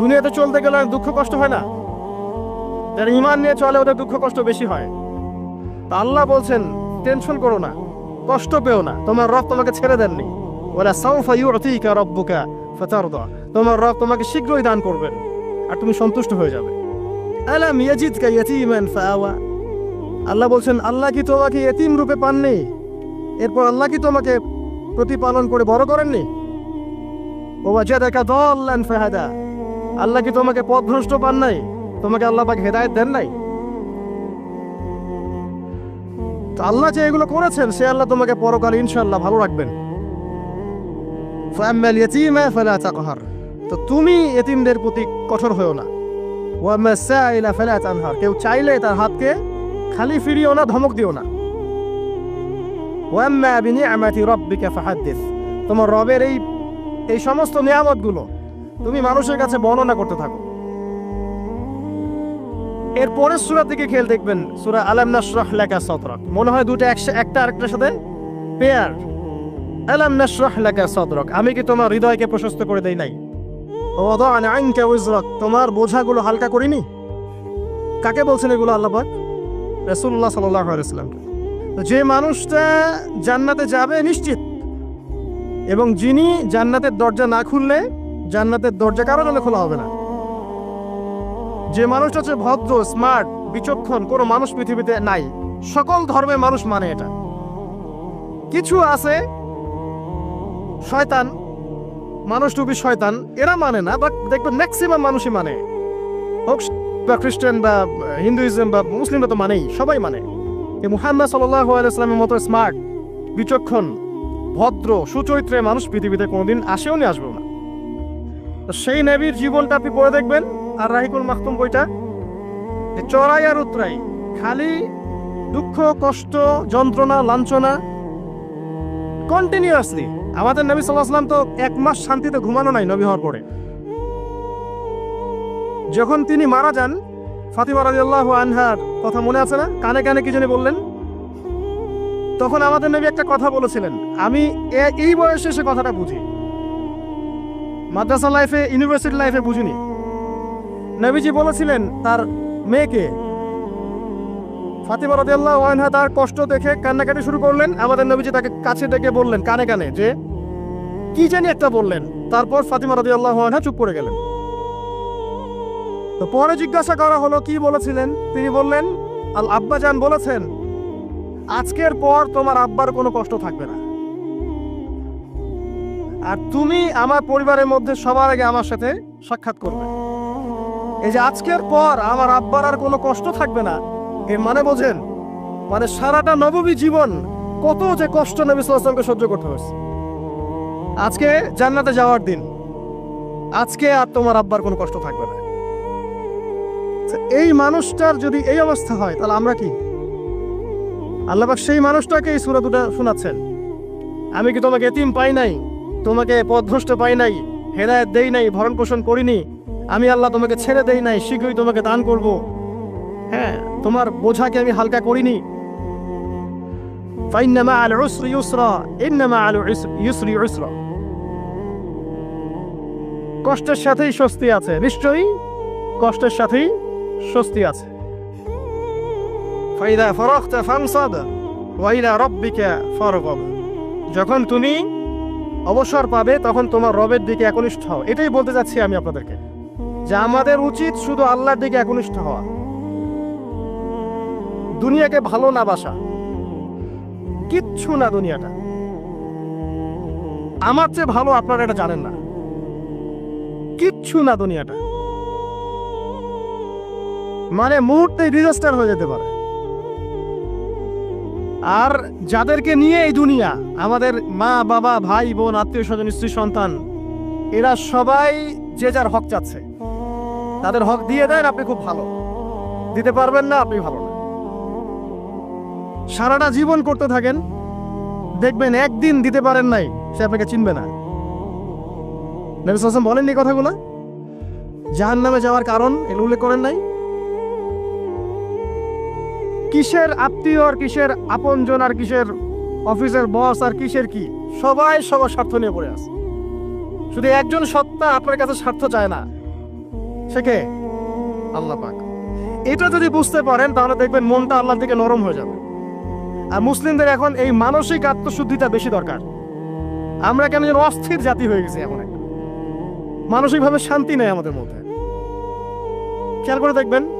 দুনিয়াতে চলতে গেলে দুঃখ কষ্ট হয় না? যারা ইমান নিয়ে চলে, ওদের দুঃখ কষ্ট বেশি হয়। তা আল্লাহ বলছেন, টেনশন করো না, কষ্ট পেও না। তোমার রব তোমাকে ছেড়ে দেননি। ওরা সাউফা ইউতিকা রব্বুকা ফাতারদা। তোমার রব তোমাকে শীঘ্রই দান করবেন, আর তুমি সন্তুষ্ট হয়ে যাবে। আলাম ইয়াজিদকা ইয়াতীমান ফাআওয়া। আল্লাহ বলছেন, আল্লাহ কি তোমাকে এতিম রূপে পাননি? এরপর আল্লাহ কি তোমাকে প্রতিপালন করে বড় করেননি? ও ওয়াজাদাকা দাল্লান ফাহাদা। আল্লাহ কি তোমাকে পথ পথভ্রষ্ট পান নাই? তোমাকে আল্লাহ পাক হেদায়েত দেন নাই? তো আল্লাহ যে এগুলো করেছেন, সে আল্লাহ তোমাকে পরকালে ইনশাআল্লাহ ভালো রাখবেন। তো তুমি এতিমদের প্রতি কঠোর হয়েও না। কেউ চাইলে তার হাতকে খালি ফিরিও না, ধমক দিও না। তোমার রবের এই এই সমস্ত নিয়ামতগুলো তুমি মানুষের কাছে বর্ণনা করতে থাকো। এর পরের সূরা দিকে খেয়াল দেখবেন, সূরা আলাম নাশরাহ লাকা সাদরাক। মনে হয় দুটো একটা আরেকটার সাথে পেয়ার আলাম নাশরাহ লাকা সাদরাক। আমি কি তোমার হৃদয়কে প্রশস্ত করে দেই নাই? ওয়াদানা আনকা উজরাক। তোমার বোঝাগুলো হালকা করিনি? কাকে বলছেন এগুলো আল্লাহ পাক? রাসূলুল্লাহ সাল্লাল্লাহু যে মানুষটা জান্নাতে যাবে নিশ্চিত, এবং যিনি জান্নাতের দরজা না খুললে জান্নাতের দরজা কারও জন্য খোলা হবে না। যে মানুষটা হচ্ছে ভদ্র স্মার্ট বিচক্ষণ, কোনো মানুষ পৃথিবীতে নাই। সকল ধর্মের মানুষ মানে এটা। কিছু আছে, শয়তান, মানুষ টুপি শয়তান, এরা মানে না বাট দেখবেন ম্যাক্সিমাম মানুষই মানে। হোক, বা খ্রিস্টান, বা হিন্দুইজম, বা মুসলিমরা তো মানেই, সবাই মানে। মুহাম্মদ সাল্লামের মতো স্মার্ট বিচক্ষণ, ভদ্র, সুচরিত্রের মানুষ পৃথিবীতে কোনোদিন আসেও নি, আসবেও না। তো সেই নবীর জীবনটা আপনি পড়ে দেখবেন। আর রাহিকুল মাহতুম বইটা চড়াই আর উতরাই, খালি দুঃখ, কষ্ট, যন্ত্রণা, লাঞ্ছনা কন্টিনিউয়াসলি আমাদের নবী সাল্লাহ সাল্লাম তো এক মাস শান্তিতে ঘুমানো নাই নবী হওয়ার পরে। যখন তিনি মারা যান, ফাতিমা রাদিয়াল্লাহু আনহার কথা মনে আছে না? কানে কানে কি জানি বললেন? তখন আমাদের নবী একটা কথা বলেছিলেন, আমি এই বয়সে সে কথাটা বুঝি। মাদ্রাসা লাইফে ইউনিভার্সিটি লাইফে বুঝিনি। নবীজি বলেছিলেন, তার মেয়েকে ফাতিমা রাদিয়াল্লাহু আনহা তার কষ্ট দেখে কান্নাকাটি শুরু করলেন। আমাদের নবীজি তাকে কাছে ডেকে বললেন, কানে কানে, যে, কি জানি একটা বললেন। তারপর ফাতিমা রাদিয়াল্লাহু আনহা চুপ করে গেলেন। তো পরে জিজ্ঞাসা করা হলো, কি বলেছিলেন? তিনি বললেন আল আব্বাজান বলেছেন, আজকের পর তোমার আব্বার কোনো কষ্ট থাকবে না। আর তুমি আমার পরিবারের মধ্যে সবার আগে আমার সাথে সাক্ষাৎ করবে। এই যে আজকের পর আমার আব্বার আর কোনো কষ্ট থাকবে না। এর মানে বোঝেন? মানে সারাটা নবমী জীবন কত যে কষ্ট নবী সাল্লামকে সহ্য করতে হয়েছে। আজকে জান্নাতে যাওয়ার দিন। আজকে আর তোমার আব্বার কোনো কষ্ট থাকবে না। এই মানুষটার যদি এই অবস্থা হয়, তাহলে আমরা কি? আল্লাহবাক সেই মানুষটাকে এই সুরা দুটা শোনাচ্ছেন। আমি কি তোমাকে এতিম পাই নাই? তোমাকে পথভ্রষ্ট পাই নাই, হেদায়ত দেই নাই, ভরণ পোষণ করিনি। আমি আল্লাহ তোমাকে ছেড়ে দেই নাই, শীঘ্রই তোমাকে দান করব। হ্যাঁ তোমার বোঝাকে আমি হালকা করিনি। ইউসরা কষ্টের সাথেই স্বস্তি আছে, নিশ্চয়ই? কষ্টের সাথেই স্বস্তি আছে। ফাইদা ওয়াইলা যখন তুমি অবসর পাবে তখন তোমার রবের দিকে একনিষ্ঠ হও। এটাই বলতে চাচ্ছি আমি আপনাদেরকে। যে আমাদের উচিত শুধু আল্লাহর দিকে একনিষ্ঠ হওয়া। দুনিয়াকে ভালো না বাসা। কিচ্ছু না দুনিয়াটা। আমার চেয়ে ভালো আপনারা এটা জানেন না। কিচ্ছু না দুনিয়াটা। মানে মুহূর্তে ডিজাস্টার হয়ে যেতে পারে। আর যাদেরকে নিয়ে এই দুনিয়া, আমাদের মা, বাবা, ভাই, বোন, আত্মীয় স্বজন, স্ত্রী, সন্তান, এরা সবাই যে যার হক চাচ্ছে। তাদের হক দিয়ে দেন, আপনি খুব ভালো। দিতে পারবেন না, আপনি ভালো না। সারাটা জীবন করতে থাকেন, দেখবেন একদিন দিতে পারেন নাই, সে আপনাকে চিনবে না। নবী সাল্লাম বলেননি কথাগুলো? জাহান নামে যাওয়ার কারণ এগুলো উল্লেখ করেন নাই? কিসের আত্মীয় আর কিসের আপনজন আর কিসের অফিসের বস আর কিসের কি? সবাই সবার স্বার্থ নিয়ে পড়ে আছে। শুধু একজন সত্তা আপনার কাছে স্বার্থ চায় না। সে কে? আল্লাহ পাক। এটা যদি বুঝতে পারেন তাহলে দেখবেন মনটা আল্লাহ থেকে নরম হয়ে যাবে। আর মুসলিমদের এখন এই মানসিক আত্মশুদ্ধিটা বেশি দরকার। আমরা কেন যেন অস্থির জাতি হয়ে গেছি এমন একটা। মানসিকভাবে শান্তি নেই আমাদের মধ্যে। খেয়াল করে দেখবেন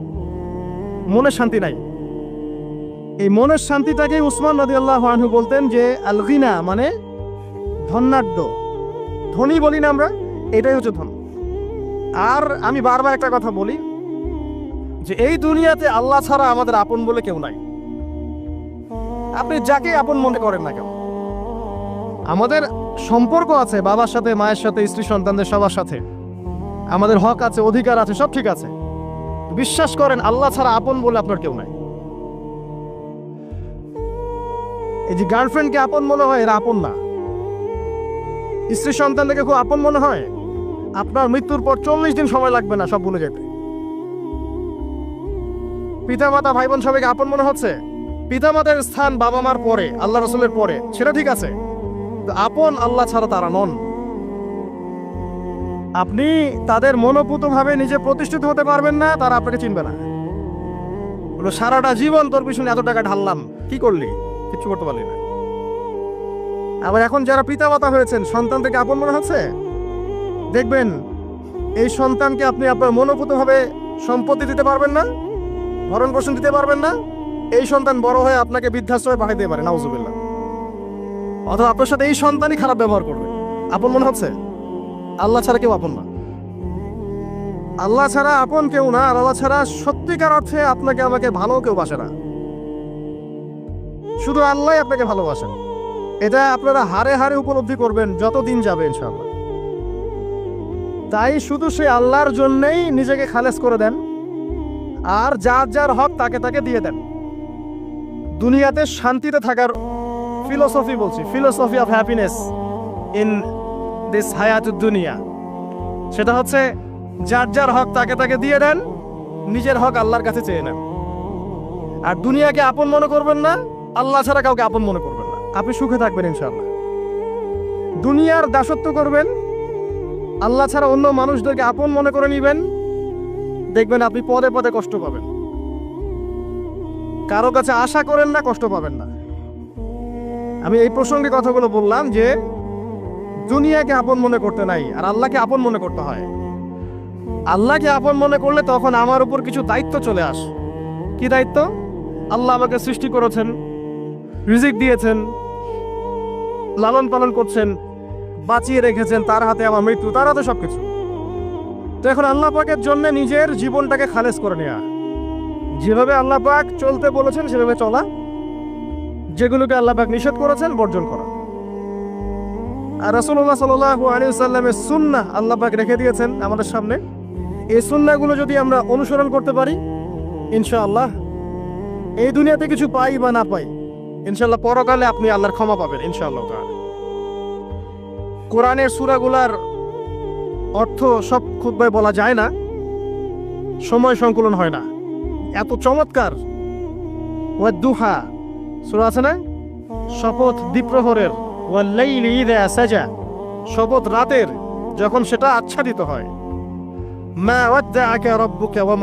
মনে শান্তি নাই। এই মনের শান্তিটাকে উসমান নদী আল্লাহ আনহু বলতেন যে, আলগিনা মানে ধন্যাঢ্য ধনী বলি না আমরা, এটাই হচ্ছে ধন। আর আমি বারবার একটা কথা বলি, যে এই দুনিয়াতে আল্লাহ ছাড়া আমাদের আপন বলে কেউ নাই। আপনি যাকে আপন মনে করেন না কেন। আমাদের সম্পর্ক আছে বাবার সাথে, মায়ের সাথে, স্ত্রী সন্তানদের সবার সাথে। আমাদের হক আছে, অধিকার আছে, সব ঠিক আছে। বিশ্বাস করেন, আল্লাহ ছাড়া আপন বলে আপনার কেউ নাই। এই যে গার্লফ্রেন্ডকে আপন মনে হয়, এরা আপন না। স্ত্রী সন্তানদেরকে খুব আপন মনে হয়। আপনার মৃত্যুর পর চল্লিশ দিন সময় লাগবে না সব ভুলে যেতে। পিতা মাতা ভাই বোন সবাইকে আপন মনে হচ্ছে? পিতা মাতার স্থান বাবা মার পরে, আল্লাহ রসুলের পরে, সেটা ঠিক আছে। আপন আল্লাহ ছাড়া তারা নন। আপনি তাদের মনোপুত ভাবে নিজে প্রতিষ্ঠিত হতে পারবেন না তারা আপনাকে চিনবে না। বলো, সারাটা জীবন তোর পিছনে এত টাকা ঢাললাম কি করলি? কিচ্ছু করতে পারলি না। আবার এখন যারা পিতা মাতা হয়েছেন সন্তান থেকে আপন মনে হচ্ছে? দেখবেন এই সন্তানকে আপনি আপনার মনোপুত ভাবে সম্পত্তি দিতে পারবেন না ভরণ পোষণ দিতে পারবেন না এই সন্তান বড় হয়ে আপনাকে বৃদ্ধাশ্রয় পাঠিয়ে দিতে পারে নাউজুবিল্লাহ। অথবা আপনার সাথে এই সন্তানই খারাপ ব্যবহার করবে। আপন মনে হচ্ছে? আল্লাহ ছাড়া কেউ আপন না। আল্লাহ ছাড়া আপন কেউ না, আর আল্লাহ ছাড়া সত্যিকার অর্থে আপনাকে আমাকে ভালো কেউ বাসে না। শুধু আল্লাহ আপনাকে ভালোবাসেন এটা আপনারা হারে হারে উপলব্ধি করবেন যত দিন যাবে, ইনশাআল্লাহ। তাই শুধু সে আল্লাহর জন্যই নিজেকে খালেস করে দেন, আর যার যার হক তাকে তাকে দিয়ে দেন। দুনিয়াতে শান্তিতে থাকার ফিলোসফি বলছি philosophy of happiness in this হায়াত দুনিয়া। সেটা হচ্ছে যার যার হক তাকে তাকে দিয়ে দেন, নিজের হক আল্লাহর কাছে চেয়ে নেন। আর দুনিয়াকে আপন মনে করবেন না, আল্লাহ ছাড়া কাউকে আপন মনে করবেন না। আপনি সুখে থাকবেন ইনশাআল্লাহ। দুনিয়ার দাসত্ব করবেন, আল্লাহ ছাড়া অন্য মানুষদেরকে আপন মনে করে নেবেন, দেখবেন আপনি পদে পদে কষ্ট পাবেন। কারও কাছে আশা করেন না, কষ্ট পাবেন না। আমি এই প্রসঙ্গে কথাগুলো বললাম যে দুনিয়াকে আপন মনে করতে নাই, আর আল্লাহকে আপন মনে করতে হয়। আল্লাহকে আপন মনে করলে তখন আমার উপর কিছু দায়িত্ব চলে আস। কি দায়িত্ব? আল্লাহ আমাকে সৃষ্টি করেছেন, রিজিক দিয়েছেন, লালন পালন করছেন, বাঁচিয়ে রেখেছেন, তার হাতে আমার মৃত্যু, তার হাতে সবকিছু। তো এখন আল্লাহ পাকের জন্য নিজের জীবনটাকে খালেজ করে নেওয়া যেভাবে আল্লাহ পাক চলতে বলেছেন, সেভাবে চলা। যেগুলোকে আল্লাহ পাক নিষেধ করেছেন, বর্জন করা। আর রাসূলুল্লাহ সাল্লাল্লাহু আলাইহি সাল্লামের সুন্নাহ আল্লাহ পাক রেখে দিয়েছেন আমাদের সামনে। এই সুন্নাগুলো যদি আমরা অনুসরণ করতে পারি, ইনশাআল্লাহ এই দুনিয়াতে কিছু পাই বা না পাই ইনশাল্লাহ পরকালে আপনি আল্লাহর ক্ষমা পাবেন, ইনশাআল্লাহ কোরআনের সূরাগুলার অর্থ সব খুতবায় বলা যায় না, সময় সংকুলন হয় না। এত চমৎকার। ওয়াদ্দুহা, সুরা আছে না? শপথ দ্বীপ্রহরের। শপথ রাতের যখন সেটা আচ্ছাদিত হয়। মা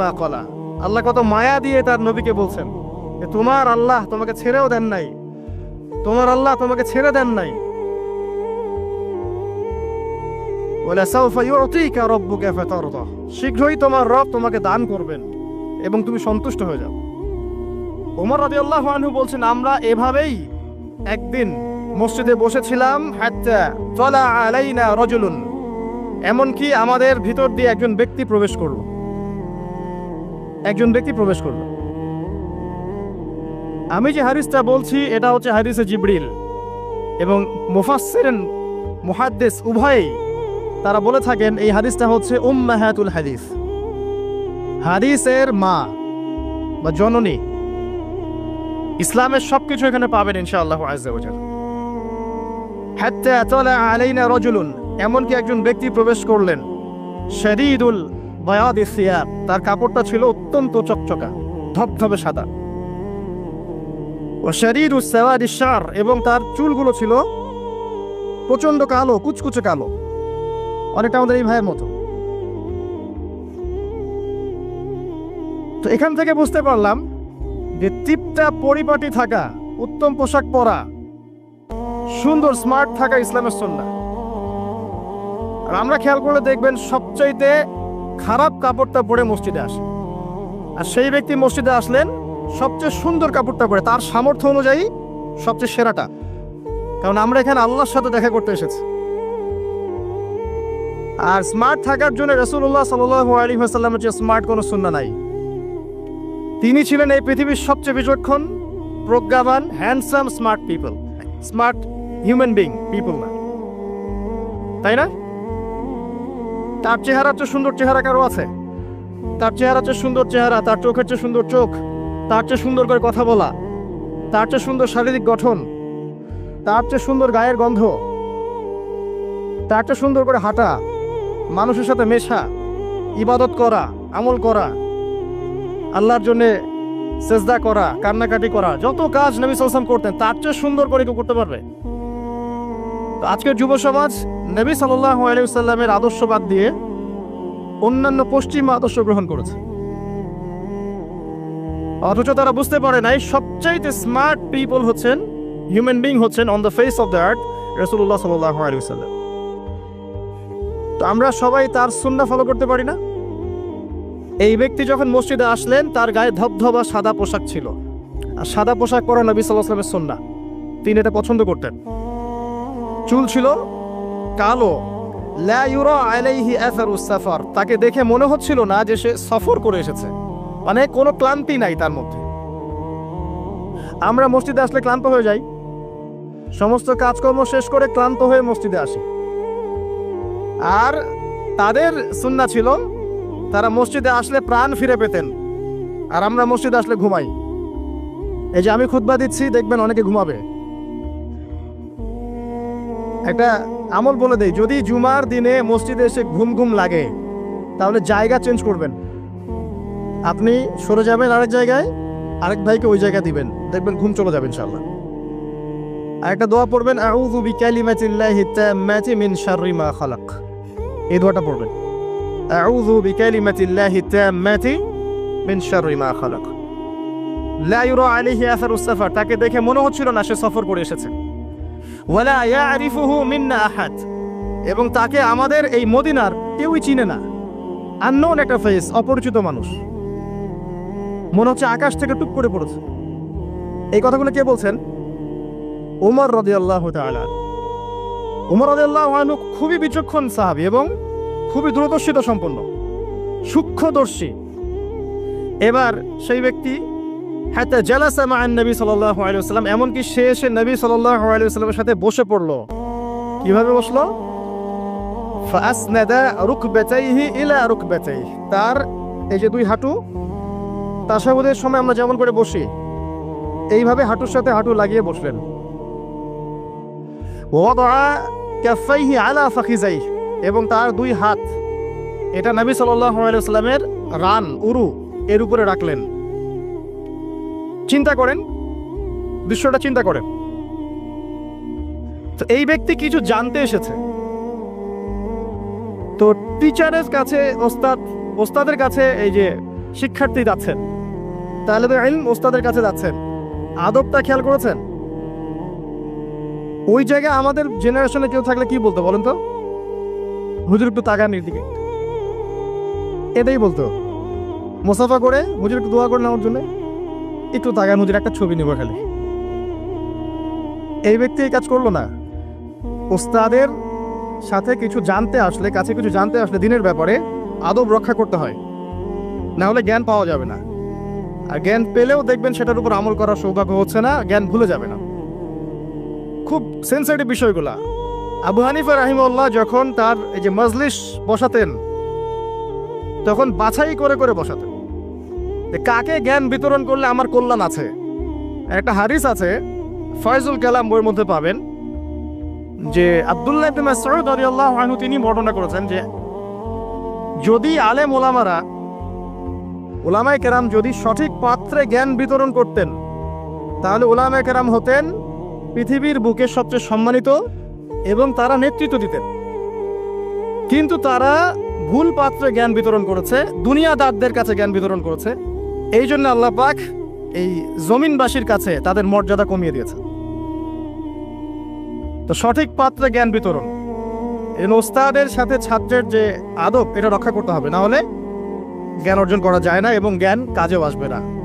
মা ক্বালা, আল্লাহ কত মায়া দিয়ে তার নবীকে বলছেন যে তোমার আল্লাহ তোমাকে ছেড়েও দেন নাই, তোমার আল্লাহ তোমাকে ছেড়ে দেন নাই। শীঘ্রই তোমার রব তোমাকে দান করবেন এবং তুমি সন্তুষ্ট হয়ে যাও। ওমর রাদিয়াল্লাহু আনহু বলছেন, আমরা এভাবেই একদিন মসজিদে বসেছিলাম তলা আলাইনা রজুলুন। এমনকি আমাদের ভিতর দিয়ে একজন ব্যক্তি প্রবেশ করল। একজন ব্যক্তি প্রবেশ করল। আমি যে হারিসটা বলছি, এটা হচ্ছে হাদিসে জিবরিল এবং মুফাসসিরিন মুহাদ্দিস উভয়ই তারা বলে থাকেন, এই হাদিসটা হচ্ছে উম উম্মাহাতুল হাদিস। হাদিসের মা বা জননী। ইসলামের সবকিছু এখানে পাবেন ইনশাআল্লাহ আজ্জাওয়াজাল। আলাইনা রজুলুন, এমনকি একজন ব্যক্তি প্রবেশ করলেন। তার কাপড়টা ছিল অত্যন্ত চকচকা, ধবধবে সাদা। ও শরীর এবং তার চুলগুলো ছিল প্রচণ্ড কালো, কুচকুচে কালো। অনেকটা আমাদের এই ভাইয়ের মতো। তো এখান থেকে বুঝতে পারলাম যে টিপটা পরিপাটি থাকা, উত্তম পোশাক পরা সুন্দর স্মার্ট থাকা ইসলামের সন্না আর আমরা খেয়াল করলে দেখবেন সবচাইতে খারাপ কাপড়টা পরে মসজিদে আসে। আর সেই ব্যক্তি মসজিদে আসলেন, সবচেয়ে সুন্দর কাপড়টা পরে, তার সামর্থ্য অনুযায়ী সবচেয়ে সেরাটা। কারণ আমরা এখানে আল্লাহর সাথে দেখা করতে এসেছি। আর স্মার্ট থাকার জন্য রসুল্লাহ সাল্লাহ আলী হাসাল্লামের যে স্মার্ট কোনো সুন্না নাই। তিনি ছিলেন এই পৃথিবীর সবচেয়ে বিচক্ষণ, প্রজ্ঞাবান handsome smart people smart human being people না তাই না? তার চেহারার চেয়ে সুন্দর চেহারা কারও আছে? তার চেহারা চেয়ে সুন্দর চেহারা, তার চোখের চেয়ে সুন্দর চোখ, তার চেয়ে সুন্দর করে কথা বলা, তার চেয়ে সুন্দর শারীরিক গঠন, তার চেয়ে সুন্দর গায়ের গন্ধ, তার চেয়ে সুন্দর করে হাঁটা, মানুষের সাথে মেশা, ইবাদত করা, আমল করা, আল্লাহর জন্য সেজদা করা, কান্নাকাটি করা, যত কাজ নবী সাল্লাম করতেন, তার চেয়ে সুন্দর করে কেউ করতে পারবে? আজকের যুব সমাজ, নবী সাল্লাহ আলাইসাল্লামের আদর্শ দিয়ে অন্যান্য পশ্চিমা আদর্শ গ্রহণ করেছে। অথচ তারা বুঝতে পারে নাই, সবচাইতে স্মার্ট পিপল হচ্ছেন হিউম্যান বিং হচ্ছেন on the face of the earth রসুল্লাহ সাল্লাহ আলাইসাল্লাম তো আমরা সবাই তার সুন্না ফলো করতে পারি না? এই ব্যক্তি যখন মসজিদে আসলেন, তার গায়ে ধবধবা সাদা পোশাক ছিল। আর সাদা পোশাক পরা নবী সাল্লাহামের সন্না তিনি এটা পছন্দ করতেন। চুল ছিল কালো। আলাইহি তাকে দেখে মনে হচ্ছিল না যে সে সফর করে এসেছে। মানে কোনো ক্লান্তি নাই তার মধ্যে। আমরা মসজিদে আসলে ক্লান্ত হয়ে যাই। সমস্ত কাজকর্ম শেষ করে ক্লান্ত হয়ে মসজিদে আসি। আর তাদের সুন্না ছিল, তারা মসজিদে আসলে প্রাণ ফিরে পেতেন। আর আমরা মসজিদে আসলে ঘুমাই। এই যে আমি খুতবা দিচ্ছি, দেখবেন অনেকে ঘুমাবে। একটা আমল বলে দেই, যদি জুমার দিনে মসজিদে এসে ঘুম ঘুম লাগে, তাহলে জায়গা চেঞ্জ করবেন। আপনি সরে যাবেন আরেক জায়গায়, আরেক ভাইকে ওই জায়গা দিবেন, দেখবেন ঘুম চলে যাবে ইনশাআল্লাহ। আর একটা দোয়া পড়বেন, আউযু বিকালিমাতিল্লাহি তাম্মাতি মিন শাররি মা খালাক। এই দোয়াটা পড়বেন, আউযু বিকালিমাতিল্লাহি তাম্মাতি মিন শাররি মা খালাক। লা ইউরা আলাইহি আসারুস সাফার, তাকে দেখে মনে হচ্ছিল না সে সফর করে এসেছে। এবং তাকে আমাদের এই মদিনার কেউই চিনে না। আননোন একটা ফেস অপরিচিত মানুষ। মনে হচ্ছে আকাশ থেকে টুপ করে পড়েছে। এই কথাগুলো কে বলছেন? উমর রদিয়াল্লাহ তাআলা। উমর রদিয়াল্লাহু আনহু খুবই বিচক্ষণ সাহাবী এবং খুবই দূরদর্শিতা সম্পন্ন। সূক্ষ্মদর্শী। এবার সেই ব্যক্তি হাত্তা জালাসা মা নবী সাল্লাল্লাহু আলাইহি ওয়াসাল্লাম, এমনকি সে এসে নবী সাল্লাল্লাহু আলাইহি ওয়াসাল্লামের সাথে বসে পড়ল। কীভাবে বসল? ফাসনাদা রুকবাতাইহি ইলা রুকবাতাইহি। তার এই যে দুই হাঁটু, তাসাহুদের সময় আমরা যেমন করে বসি, এইভাবে হাঁটুর সাথে হাঁটু লাগিয়ে বসলেন। ওয়াদা কাফাইহি আলা ফাখিজাইহি। এবং তার দুই হাত, এটা নবী সাল্লাল্লাহু আলাইহি রান, উরু, এর উপরে রাখলেন। চিন্তা করেন। দৃশ্যটা চিন্তা করেন। তো এই ব্যক্তি কিছু জানতে এসেছে। তো টিচারের কাছে ওস্তাদ, ওস্তাদের কাছে এই যে শিক্ষার্থী যাচ্ছেন। তাহলে তো ইলম ওস্তাদের কাছে যাচ্ছেন। আদবটা খেয়াল করেছেন? ওই জায়গায় আমাদের জেনারেশনে কেউ থাকলে কি বলতো বলেন তো? হুজুর একটু তাকান দিকে এটাই বলতো। মোসাফা করে হুজুর একটু দোয়া করে নেওয়ার জন্য। একটু তাকান হুজুর একটা ছবি নেব খালি। এই ব্যক্তি এই কাজ করল না। ওস্তাদের সাথে কিছু জানতে আসলে, কাছে কিছু জানতে আসলে দিনের ব্যাপারে আদব রক্ষা করতে হয়। না হলে জ্ঞান পাওয়া যাবে না। আর জ্ঞান পেলেও দেখবেন সেটার উপর আমল করার সৌভাগ্য হচ্ছে না, জ্ঞান ভুলে যাবে না। খুব সেন্সিটিভ বিষয়গুলা। আবু হানিফা রাহিমউল্লাহ যখন তার এই যে মজলিস বসাতেন, তখন বাছাই করে করে বসাতেন। কাকে জ্ঞান বিতরণ করলে আমার কল্যাণ আছে? একটা হারিস আছে, ফয়জুল কালাম বইয়ের মধ্যে পাবেন, যে আব্দুল্লাহ তিনি বর্ণনা করেছেন যে যদি আলেম ওলামারা, ওলামায়ে কেরাম যদি সঠিক পাত্রে জ্ঞান বিতরণ করতেন, তাহলে ওলামায়ে কেরাম হতেন পৃথিবীর বুকে সবচেয়ে সম্মানিত এবং তারা নেতৃত্ব দিতেন। কিন্তু তারা ভুল পাত্রে জ্ঞান বিতরণ করেছে দুনিয়াদারদের কাছে জ্ঞান বিতরণ করেছে এই জন্য আল্লাহ পাক এই জমিনবাসীর কাছে তাদের মর্যাদা কমিয়ে দিয়েছে। তো সঠিক পাত্রে জ্ঞান বিতরণ। এই ওস্তাদের সাথে ছাত্রের যে আদব, এটা রক্ষা করতে হবে। না হলে জ্ঞান অর্জন করা যায় না এবং জ্ঞান কাজেও আসবে না।